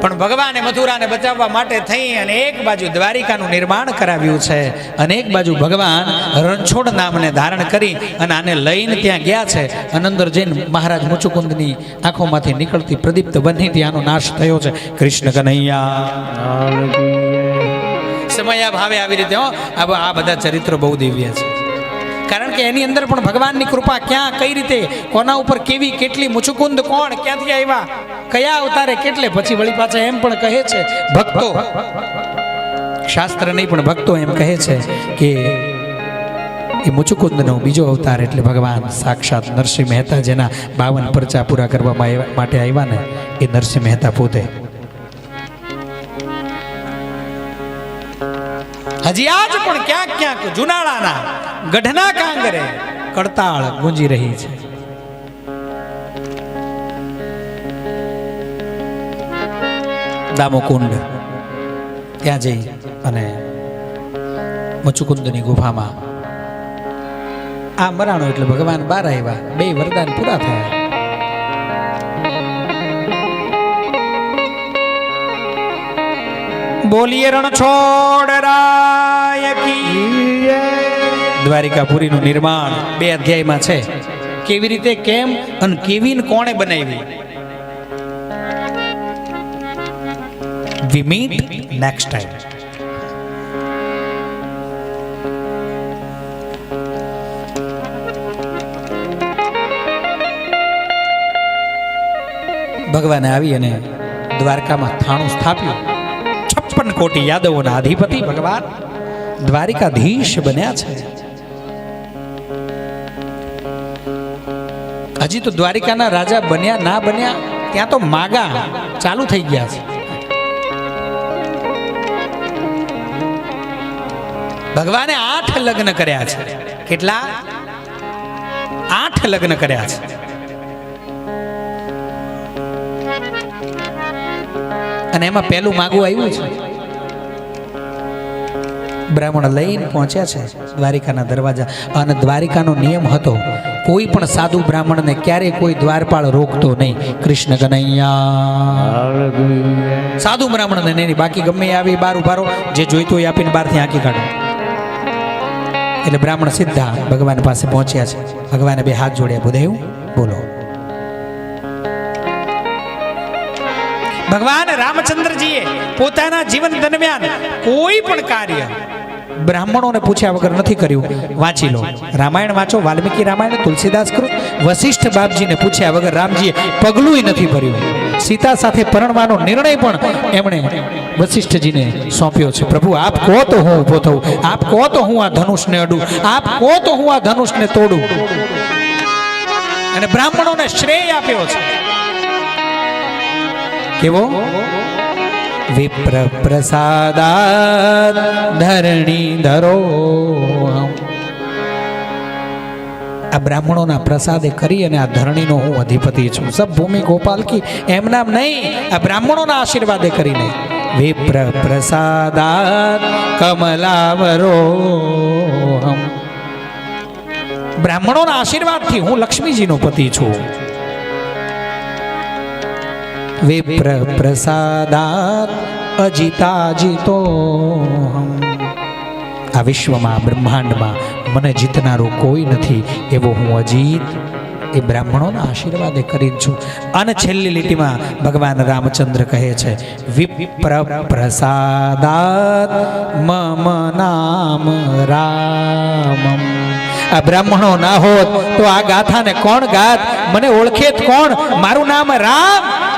પણ ભગવાને મથુરાને બચાવવા માટે થઈ અને એક બાજુ દ્વારિકાનું નિર્માણ કરાવ્યું છે અને એક બાજુ ભગવાન રણછોડ નામને ધારણ કરી અને આને લઈને ત્યાં ગયા છે. અને અંદર જઈને મહારાજ મુચુકુંદની આંખોમાંથી નીકળતી પ્રદીપ્ત બની ત્યાંનો નાશ થયો છે. કૃષ્ણ કનૈયા. સમયા ભાવે આવી રીતે હો આ બધા ચરિત્રો બહુ દિવ્ય છે. કારણ કે એની અંદર પણ ભગવાનની કૃપા ક્યાં, કઈ રીતે, કોના ઉપર કેવી, કેટલી મુચુકુંદ કોણ, ક્યાંથી આવ્યા, કયા અવતારે કેટલે, પછી વળી પાછા એમ પણ કહે છે, ભક્તો. શાસ્ત્ર નહીં, પણ ભક્તો એમ કહે છે કે એ મુચુકુંદનો બીજો અવતાર એટલે ભગવાન સાક્ષાત નરસિંહ મહેતા જેના બાવન પરચા પૂરા આવ્યા- માટે આવ્યા ને એ નરસિંહ મહેતા પોતે હજી આજ પણ ક્યાંક ક્યાંક જુનાળાના ગઢના કાંગરે કડતાળ ગુંજી રહી છે. દામોકુંડ, ત્યાં જઈ અને મચુકુંદની ગુફામાં આ મરાણો એટલે ભગવાન બાર આવ્યા, બે વરદાન પૂરા થયા. બોલીએ રણછોડ રાય કી દ્વારિકાપુરીનું નિર્માણ બે અધ્યાયમાં છે. કેવી રીતે, કેમ અને કેવી કોણે બનાવી વી મીટ નેક્સ્ટ ટાઈમ ભગવાને આવી અને દ્વારકામાં થાણું સ્થાપ્યું. છપ્પન કોટી યાદવોના અધિપતિ ભગવાન દ્વારિકાધીશ બન્યા છે. હજી તો દ્વારિકાના રાજા બન્યા, ના બન્યા, ત્યાં તો માગા ચાલુ થઈ ગયા છે. ભગવાને આઠ લગ્ન કર્યા છે. કેટલા? આઠ લગ્ન કર્યા છે. અને એમાં પહેલું માગવું આવ્યું છે. બ્રાહ્મણ લઈને પહોંચ્યા છે દ્વારિકાના દરવાજા. અને દ્વારિકાનો નિયમ હતો કોઈ પણ સાધુ બ્રાહ્મણને ક્યારેય કોઈ દ્વારપાળ રોકતો નહીં. કૃષ્ણ કનૈયા. સાધુ બ્રાહ્મણને નહીં બાકી ગમે આવી બાર ઉભારો જે જોઈતું હોય એ આપીને બહારથી આંકી કાઢો. એટલે બ્રાહ્મણ સીધા ભગવાન પાસે પહોંચ્યા છે. ભગવાને બે હાથ જોડ્યા બુદેવ બોલો. ભગવાન રામચંદ્રજીએ પોતાના જીવન દરમિયાન કોઈ પણ કાર્ય બ્રાહ્મણોને પૂછ્યા વગર નથી કર્યું. વાંચી લો. રામાયણ વાંચો, વાલ્મીકી રામાયણ, તુલસીદાસ કૃત વશિષ્ઠ બાપજીને પૂછ્યા વગર રામજીએ પગલું નથી ભર્યું. સીતા સાથે પરણવાનો નિર્ણય પણ એમણે વશિષ્ઠજીને સોંપ્યો છે. પ્રભુ, આપ કહો તો હું ઊભો થઉં. આપ કહો તો હું આ ધનુષને અડું. આપ કહો તો હું આ ધનુષને તોડું. અને બ્રાહ્મણોને શ્રેય આપ્યો છે. કેવો? વિપ્ર પ્રસાદાત ધરણી ધરો આ બ્રાહ્મણોના પ્રસાદે કરી અને આ ધરણીનો હું અધિપતિ છું. સબ ભૂમિ ગોપાલ કી. એમ નામ નહીં, આ બ્રાહ્મણોના આશીર્વાદે કરીને. વિપ્ર પ્રસાદાત કમલાવરો બ્રાહ્મણોના આશીર્વાદથી હું લક્ષ્મીજીનો પતિ છું. વિપ્ર પ્રસાદાત અજિતાજિતો આ વિશ્વમાં, બ્રહ્માંડમાં મને જીતનારો કોઈ નથી, એવો હું અજીત એ બ્રાહ્મણોના આશીર્વાદે કરી છું. અને છેલ્લી લીટીમાં ભગવાન રામચંદ્ર કહે છે વિપ્ર પ્રસાદાત મમ નામ રામમ. આ બ્રાહ્મણો ના હોત તો આ ગાથાને કોણ ગાત? મને ઓળખેત કોણ? મારું નામ રામ.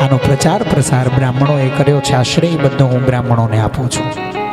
આનો પ્રચાર પ્રસાર બ્રાહ્મણોએ કર્યો છે. આ શ્રેય બધો હું બ્રાહ્મણોને આપું છું.